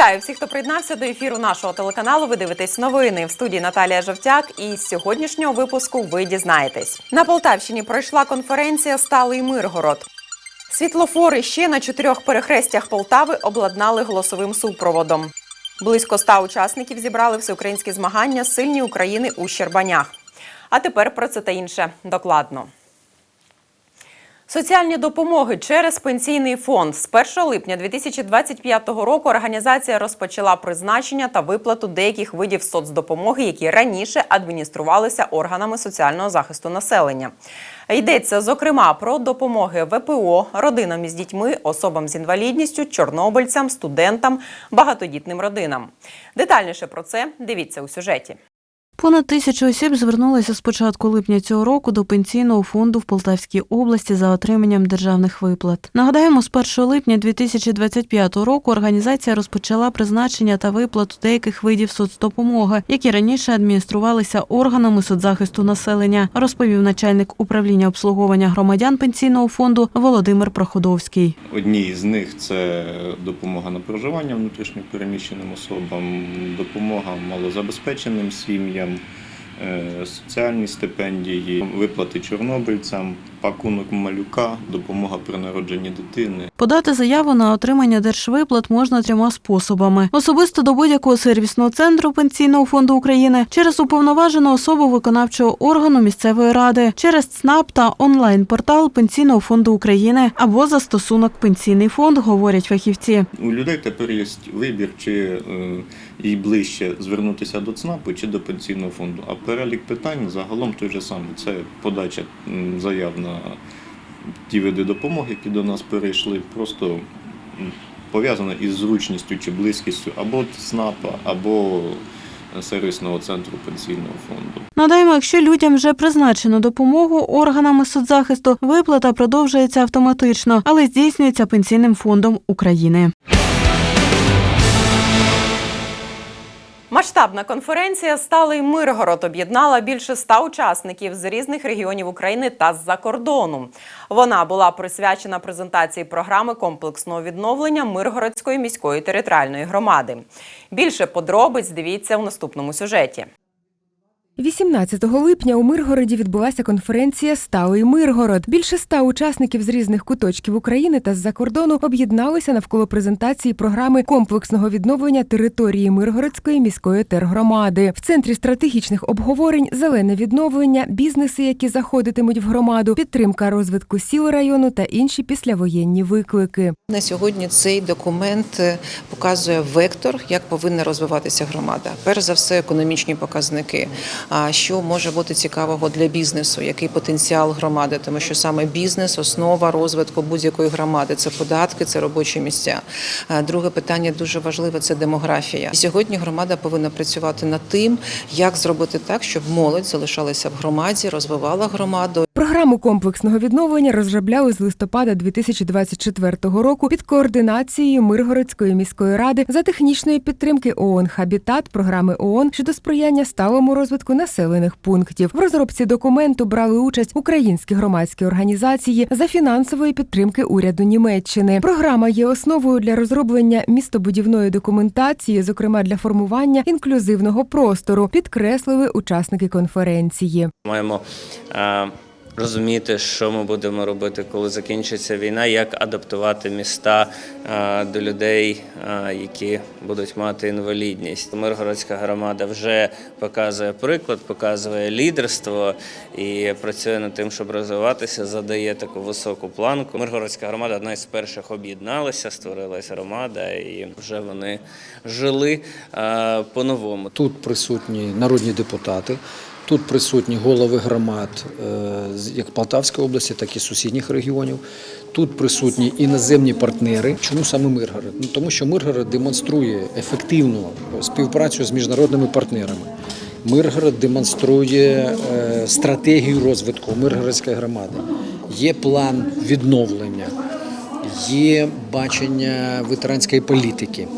Вітаю всіх, хто приєднався до ефіру нашого телеканалу. Ви дивитесь новини в студії Наталія Жовтяк. І з сьогоднішнього випуску ви дізнаєтесь. На Полтавщині пройшла конференція Сталий Миргород. Світлофори ще на чотирьох перехрестях Полтави обладнали голосовим супроводом. Близько ста учасників зібрали всеукраїнські змагання Сильні України у Щербанях. А тепер про це та інше докладно. Соціальні допомоги через пенсійний фонд з 1 липня 2025 року організація розпочала призначення та виплату деяких видів соцдопомоги, які раніше адмініструвалися органами соціального захисту населення. Йдеться зокрема про допомоги ВПО, родинам із дітьми, особам з інвалідністю, чорнобильцям, студентам, багатодітним родинам. Детальніше про це дивіться у сюжеті. Понад тисячу осіб звернулися з початку липня цього року до пенсійного фонду в Полтавській області за отриманням державних виплат. Нагадаємо, з 1 липня 2025 року організація розпочала призначення та виплату деяких видів соцдопомоги, які раніше адмініструвалися органами соцзахисту населення, розповів начальник управління обслуговування громадян пенсійного фонду Володимир Проходовський. Одні з них це допомога на проживання внутрішньо переміщеним особам, допомога малозабезпеченим сім'ям, соціальні стипендії, виплати чорнобильцям, пакунок малюка, допомога при народженні дитини. Подати заяву на отримання держвиплат можна трьома способами: особисто до будь-якого сервісного центру пенсійного фонду України, через уповноважену особу виконавчого органу місцевої ради, через ЦНАП та онлайн-портал Пенсійного фонду України або застосунок Пенсійний фонд, говорять фахівці. У людей тепер є вибір, чи е, їй ближче звернутися до ЦНАПу чи до пенсійного фонду. А перелік питань загалом той же самий. Це подача заяв на ті види допомоги, які до нас перейшли, просто м, пов'язано із зручністю чи близькістю або ЦНАПа, або сервісного центру пенсійного фонду. Надаємо, якщо людям вже призначено допомогу органами соцзахисту, виплата продовжується автоматично, але здійснюється пенсійним фондом України. Масштабна конференція Сталий Миргород об'єднала більше ста учасників з різних регіонів України та з-за кордону. Вона була присвячена презентації програми комплексного відновлення Миргородської міської територіальної громади. Більше подробиць дивіться у наступному сюжеті. 18 липня у Миргороді відбулася конференція Сталий Миргород. Більше ста учасників з різних куточків України та з-за кордону об'єдналися навколо презентації програми комплексного відновлення території Миргородської міської тергромади. В центрі стратегічних обговорень зелене відновлення, бізнеси, які заходитимуть в громаду, підтримка розвитку сіл району та інші післявоєнні виклики. На сьогодні цей документ е, показує вектор, як повинна розвиватися громада. Перш за все, економічні показники. А що може бути цікавого для бізнесу? Який потенціал громади? Тому що саме бізнес основа розвитку будь-якої громади. Це податки, це робочі місця. Друге питання дуже важливе це демографія. Сьогодні громада повинна працювати над тим, як зробити так, щоб молодь залишалася в громаді, розвивала громаду. Програму комплексного відновлення розробляли з листопада 2024 року під координацією Миргородської міської ради за технічної підтримки ООН Хабітат програми ООН щодо сприяння сталому розвитку населених пунктів. В розробці документу брали участь українські громадські організації за фінансової підтримки уряду Німеччини. Програма є основою для розроблення містобудівної документації, зокрема для формування інклюзивного простору, підкреслили учасники конференції. Маємо е, розуміти, що ми будемо робити, коли закінчиться війна, як адаптувати міста е, до людей, е, які будуть мати інвалідність. Миргородська громада вже показує приклад, показує лідерство і працює над тим, щоб розвиватися, задає таку високу планку. Миргородська громада одна із перших об'єдналася, створилася громада, і вже вони жили е, по-новому. Тут присутні народні депутати, тут присутні голови громад е, як Полтавської області, так і сусідніх регіонів. Тут присутні іноземні партнери. Чому саме Миргород? Ну, тому що Миргород демонструє ефективну співпрацю з міжнародними партнерами. Миргород демонструє е, стратегію розвитку Миргородської громади. Є план відновлення, є бачення ветеранської політики.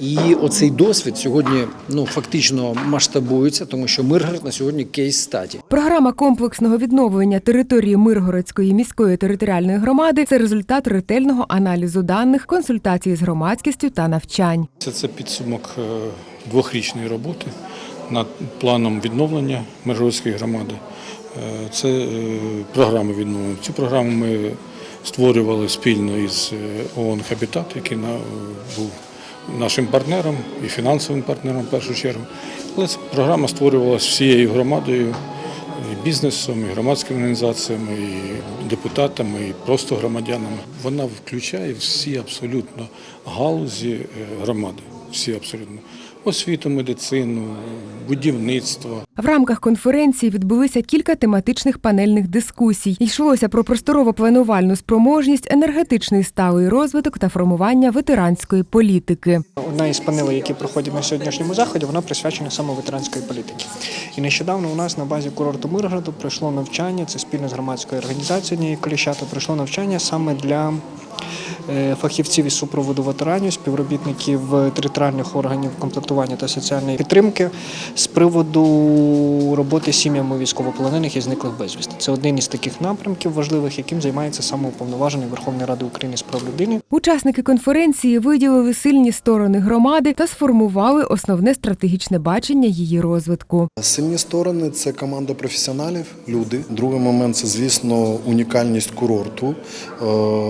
І оцей досвід сьогодні ну фактично масштабується, тому що Миргород на сьогодні кейс статі. Програма комплексного відновлення території Миргородської міської територіальної громади це результат ретельного аналізу даних, консультацій з громадськістю та навчань. Це, це підсумок е, двохрічної роботи над планом відновлення Миргородської громади. Е, Це е, програма відновлення. Цю програму ми створювали спільно із ООН Хабітат, який на- був нашим партнером і фінансовим партнером в першу чергу. Але програма створювалася всією громадою, і бізнесом, і громадськими організаціями, і депутатами, і просто громадянами. Вона включає всі абсолютно галузі е, громади. Всі абсолютно освіту, медицину, будівництво. В рамках конференції відбулися кілька тематичних панельних дискусій. Йшлося про просторово-планувальну спроможність, енергетичний сталий розвиток та формування ветеранської політики. Одна із панелей, які проходять на сьогоднішньому заході, вона присвячена саме ветеранської політики. І нещодавно у нас на базі курорту Миргороду пройшло навчання, це спільно з громадською організацією Коліщата, пройшло навчання саме для фахівців із супроводу ветеранів, співробітників територіальних органів комплектування та соціальної підтримки з приводу роботи з сім'ями військовополонених і зниклих безвісти. Це один із таких напрямків важливих, яким займається саме уповноважений Верховної Ради України з прав людини Учасники конференції виділили сильні сторони громади та сформували основне стратегічне бачення її розвитку. Сильні сторони це команда професіоналів, люди. Другий момент це, звісно, унікальність курорту е,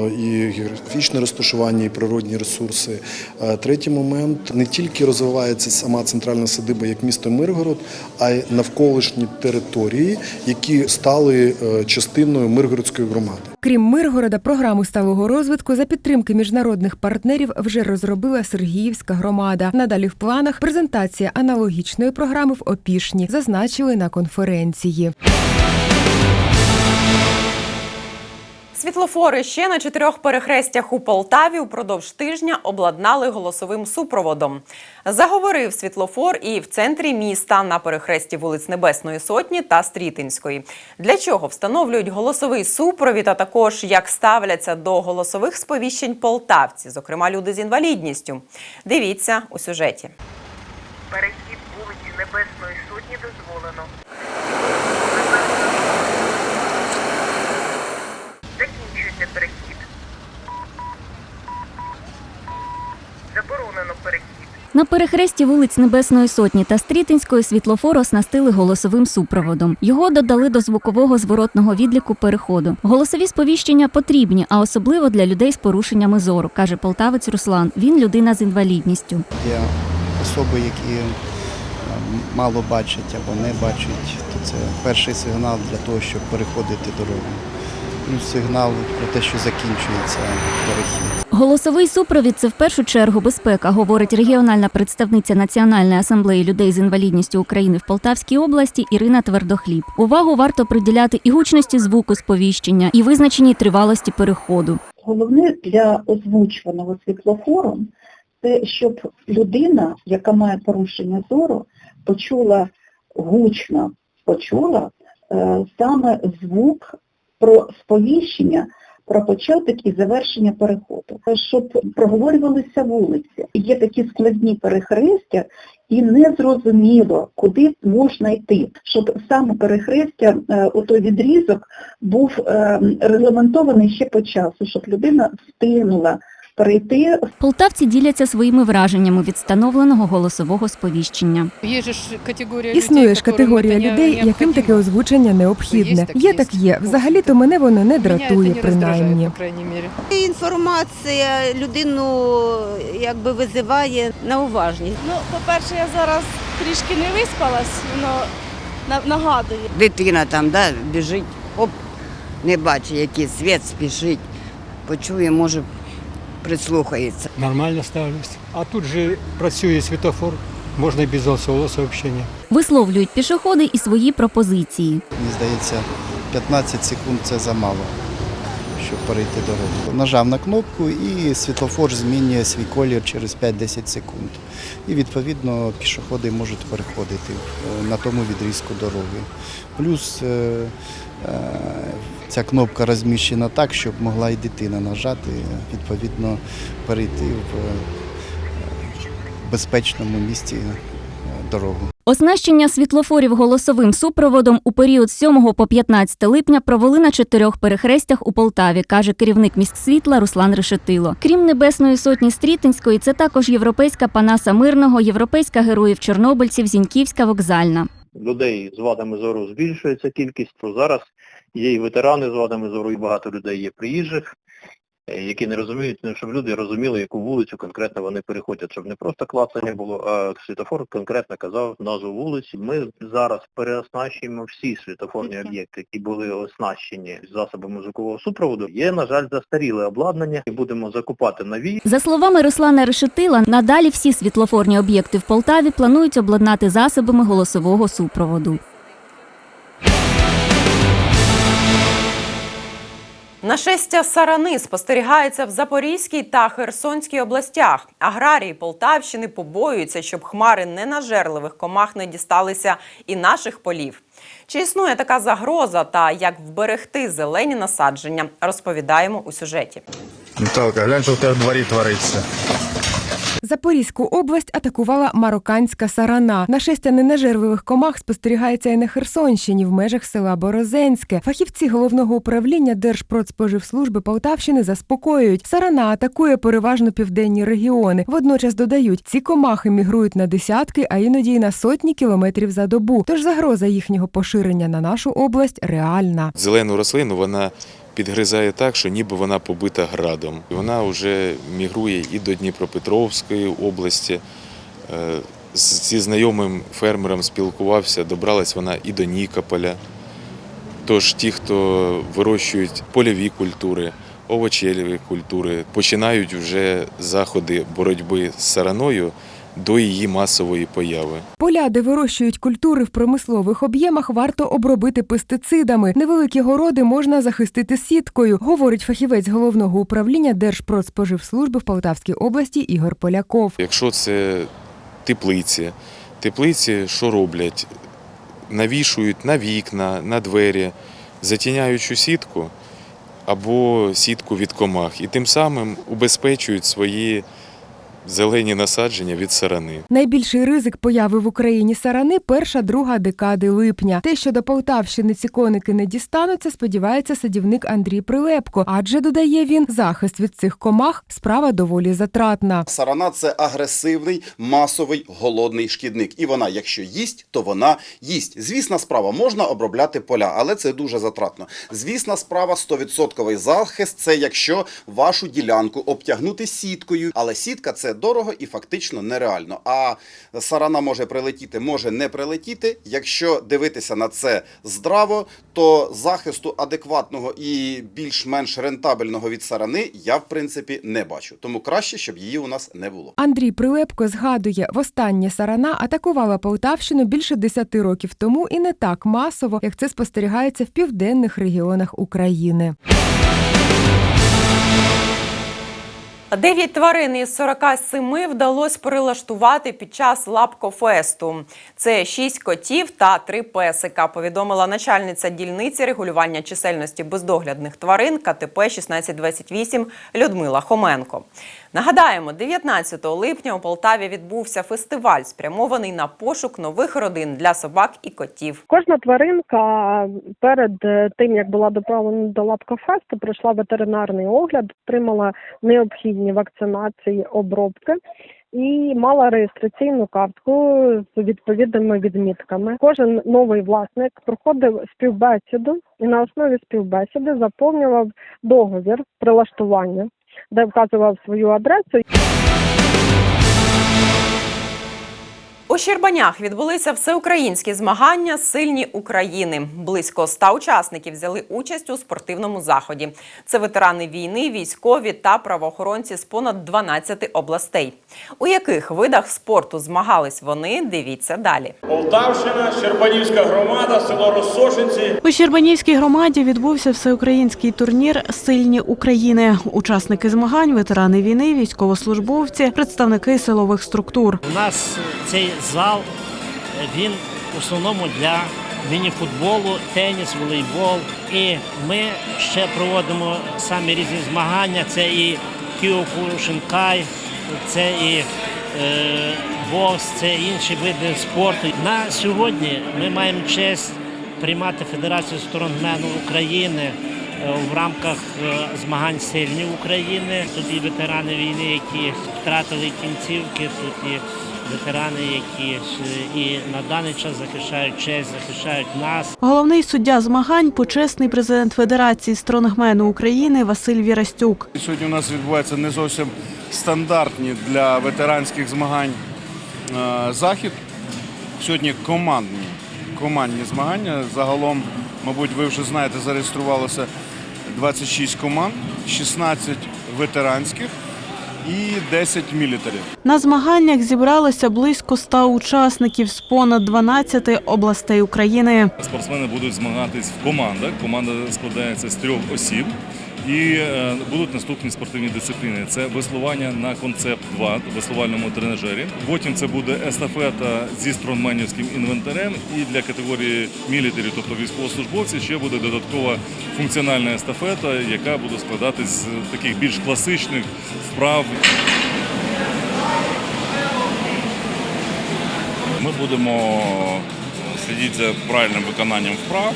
і географічне розташування, і природні ресурси. Е, Третій момент не тільки розвивається сама центральна садиба як місто Миргород, а й навколишні території, які стали е, частиною Миргородської громади. Крім Миргорода, програму сталого розвитку за підтримки міжнародних партнерів вже розробила Сергіївська громада. Надалі в планах презентація аналогічної програми в Опішні зазначили на конференції. Світлофори ще на чотирьох перехрестях у Полтаві упродовж тижня обладнали голосовим супроводом. Заговорив світлофор і в центрі міста на перехресті вулиць Небесної Сотні та Стрітинської. Для чого встановлюють голосовий супровід, а також як ставляться до голосових сповіщень полтавці, зокрема люди з інвалідністю. Дивіться у сюжеті. Перехід вулиці Небесної Сотні дозволено. Закінчується перехід. Заборонено перехід. На перехресті вулиць Небесної Сотні та Стрітинської світлофор оснастили голосовим супроводом. Його додали до звукового зворотного відліку переходу. Голосові сповіщення потрібні, а особливо для людей з порушеннями зору, каже полтавець Руслан. Він людина з інвалідністю. Є особи, які е, мало бачать або не бачать, то це перший сигнал для того, щоб переходити дорогу. Сигнал про те, що закінчується перехід. Голосовий супровід це в першу чергу безпека, говорить регіональна представниця Національної асамблеї людей з інвалідністю України в Полтавській області Ірина Твердохліб. Увагу варто приділяти і гучності звуку сповіщення, і визначеній тривалості переходу. Головне для озвучуваного світлофором це щоб людина, яка має порушення зору, почула гучно, почула е, саме звук про сповіщення про початок і завершення переходу, щоб проговорювалися вулиці. Є такі складні перехрестя, і незрозуміло, куди можна йти, щоб саме перехрестя, у отой відрізок був е, регламентований ще по часу, щоб людина встигнула перейти Полтавці діляться своїми враженнями від встановленого голосового сповіщення. Є ж категорія Існує ж категорія людей, яким таке озвучення необхідне. Є так є. Взагалі-то мене воно не дратує, принаймні. Інформація людину якби визиває на уважність. Ну, по-перше, я зараз трішки не виспалась, воно на- нагадує. Дитина там да, біжить, оп, не бачить, який світ спішить, почує, може, прислухається. Нормально ставлюсь. А тут же працює світофор, можна і без голосового сообщення. Висловлюють пішоходи і свої пропозиції. Мені здається, 15 секунд це замало, щоб перейти дорогу. Нажав на кнопку і світлофор змінює свій колір через 5-10 секунд. І відповідно пішоходи можуть переходити е, на тому відрізку дороги. Плюс е, е, ця кнопка розміщена так, щоб могла і дитина нажати, відповідно перейти в, безпечному місці дорогу. Оснащення світлофорів голосовим супроводом у період з 7 по 15 липня провели на чотирьох перехрестях у Полтаві, каже керівник міст світла Руслан Решетило. Крім Небесної сотні Стрітинської, це також європейська Панаса Мирного, європейська героїв Чорнобильців, Зіньківська вокзальна. людей з вадами зору збільшується кількість. То зараз є і ветерани з вадами зору, і багато людей є приїжджих, які не розуміють, ну, щоб люди розуміли, яку вулицю конкретно вони переходять, щоб не просто клацання було, а світофор конкретно казав назву вулиці. Ми зараз переоснащуємо всі світофорні об'єкти, які були оснащені засобами звукового супроводу. Є, на жаль, застаріле обладнання і будемо закупати нові. За словами Руслана Решетила, надалі всі світлофорні об'єкти в Полтаві планують обладнати засобами голосового супроводу. Нашестя сарани спостерігається в Запорізькій та Херсонській областях. Аграрії Полтавщини побоюються, щоб хмари ненажерливих комах не дісталися і наших полів. Чи існує така загроза та як вберегти зелені насадження, розповідаємо у сюжеті. Наталка, глянь, що в тебе в дворі твориться. Запорізьку область атакувала марокканська сарана. Нашестя ненажерливих комах спостерігається і на Херсонщині в межах села Борозенське. Фахівці головного управління Держпродспоживслужби Полтавщини заспокоюють. Сарана атакує переважно південні регіони. Водночас додають, ці комахи мігрують на десятки, а іноді й на сотні кілометрів за добу. Тож загроза їхнього поширення на нашу область реальна. Зелену рослину вона підгризає так, що ніби вона побита градом. Вона вже мігрує і до Дніпропетровської області. Е, Зі знайомим фермером спілкувався, добралась вона і до Нікополя. Тож ті, хто вирощують польові культури, овочеві культури, починають вже заходи боротьби з сараною до її масової появи. Поля, де вирощують культури в промислових об'ємах, варто обробити пестицидами. Невеликі городи можна захистити сіткою, говорить фахівець головного управління Держпродспоживслужби в Полтавській області Ігор Поляков. Якщо це теплиці, теплиці що роблять? Навішують на вікна, на двері, затіняючу сітку або сітку від комах, і тим самим убезпечують свої зелені насадження від сарани. Найбільший ризик появи в Україні сарани перша друга декади липня. Те, що до Полтавщини ці коники не дістануться, сподівається садівник Андрій Прилепко. Адже додає він, захист від цих комах справа доволі затратна. Сарана це агресивний, масовий, голодний шкідник. І вона, якщо їсть, то вона їсть. Звісна справа, можна обробляти поля, але це дуже затратно. Звісна справа, 100% захист це якщо вашу ділянку обтягнути сіткою, але сітка це дорого і фактично нереально. А сарана може прилетіти, може не прилетіти. Якщо дивитися на це здраво, то захисту адекватного і більш-менш рентабельного від сарани я в принципі не бачу. Тому краще, щоб її у нас не було. Андрій Прилепко згадує, востаннє сарана атакувала Полтавщину більше 10 років тому і не так масово, як це спостерігається в південних регіонах України. Дев'ять тварин із 47 вдалося перелаштувати під час лапкофесту. Це шість котів та три песика. Повідомила начальниця дільниці регулювання чисельності бездоглядних тварин КТП 1628 Людмила Хоменко. Нагадаємо, 19 липня у Полтаві відбувся фестиваль, спрямований на пошук нових родин для собак і котів. Кожна тваринка перед е, тим, як була доправлена до лапкофесту, пройшла ветеринарний огляд, отримала необхідні вакцинації, обробки і мала реєстраційну картку з відповідними відмітками. Кожен новий власник проходив співбесіду і на основі співбесіди заповнював договір прилаштування, де вказував свою адресу. У Щербанях відбулися всеукраїнські змагання Сильні України. Близько ста учасників взяли участь у спортивному заході. Це ветерани війни, військові та правоохоронці з понад 12 областей. У яких видах спорту змагались вони? Дивіться далі. Полтавщина, Щербанівська громада, село Розсошенці. У Щербанівській громаді відбувся всеукраїнський турнір Сильні України. Учасники змагань, ветерани війни, військовослужбовці, представники силових структур. У нас цей зал він в основному для міні-футболу, теніс, волейбол. І ми ще проводимо самі різні змагання. Це і Кіокушинкай, це і е, бокс, це інші види спорту. На сьогодні ми маємо честь приймати Федерацію стронгмену України е, в рамках е, змагань сильні України. Тут і ветерани війни, які втратили кінцівки, тут і ветерани, які і на даний час захищають честь, захищають нас. Головний суддя змагань, почесний президент Федерації стронгмену України Василь Вірастюк. Сьогодні у нас відбувається не зовсім стандартні для ветеранських змагань е, захід. Сьогодні командні, командні змагання. Загалом, мабуть, ви вже знаєте, зареєструвалося 26 команд, 16 ветеранських і 10 мілітарів. На змаганнях зібралося близько 100 учасників з понад 12 областей України. Спортсмени будуть змагатись в командах. Команда складається з трьох осіб. І е, будуть наступні спортивні дисципліни. Це веслування на концепт 2 веслувальному тренажері. Потім це буде естафета зі стронгменівським інвентарем. І для категорії мілітарів, тобто військовослужбовців, ще буде додаткова функціональна естафета, яка буде складатись з таких більш класичних вправ. Ми будемо слідити за правильним виконанням вправ,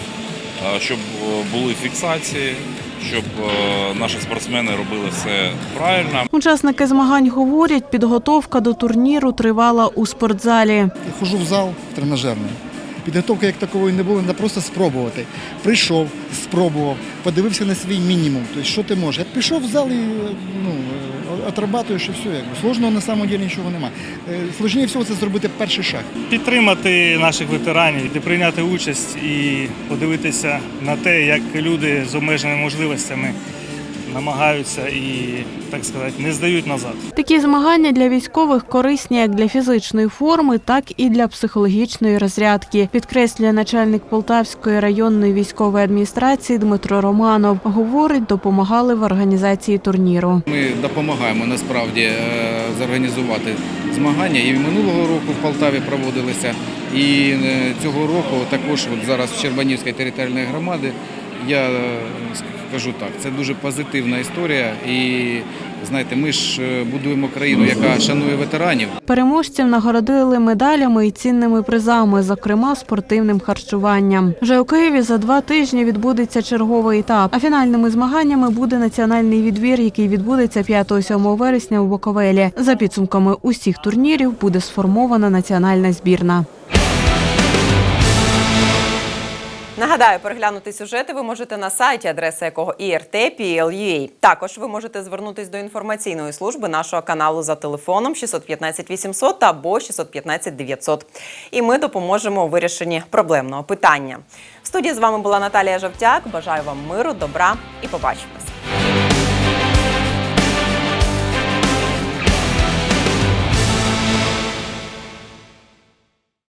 щоб е, були фіксації, щоб е, наші спортсмени робили все правильно. Учасники змагань говорять, підготовка до турніру тривала у спортзалі. Хожу в зал тренажерний. Підготовки як такової не було, треба просто спробувати. Прийшов, спробував, подивився на свій мінімум. Тобто, що ти можеш. Я пішов в зал і ну, отрабатуєш і все. Якби. Сложного на самом деле нічого немає. Сложніше всього це зробити перший шаг. Підтримати наших ветеранів, і прийняти участь і подивитися на те, як люди з обмеженими можливостями намагаються і, так сказати, не здають назад. Такі змагання для військових корисні як для фізичної форми, так і для психологічної розрядки, підкреслює начальник Полтавської районної військової адміністрації Дмитро Романов. Говорить, допомагали в організації турніру. Ми допомагаємо насправді е, зорганізувати змагання. І минулого року в Полтаві проводилися, і е, цього року також от зараз в Щербанівській територіальної громади. Я е, скажу так, це дуже позитивна історія. І знаєте, ми ж е, будуємо країну, яка шанує ветеранів. Переможців нагородили медалями і цінними призами, зокрема спортивним харчуванням. Вже у Києві за два тижні відбудеться черговий етап. А фінальними змаганнями буде національний відбір, який відбудеться 5-7 вересня у Буковелі. За підсумками усіх турнірів буде сформована національна збірна. Нагадаю, переглянути сюжети ви можете на сайті, адреса якого IRT.PL.UA. Також ви можете звернутись до інформаційної служби нашого каналу за телефоном 615 800 або 615 900. І ми допоможемо у вирішенні проблемного питання. В студії з вами була Наталія Жовтяк. Бажаю вам миру, добра і побачимо.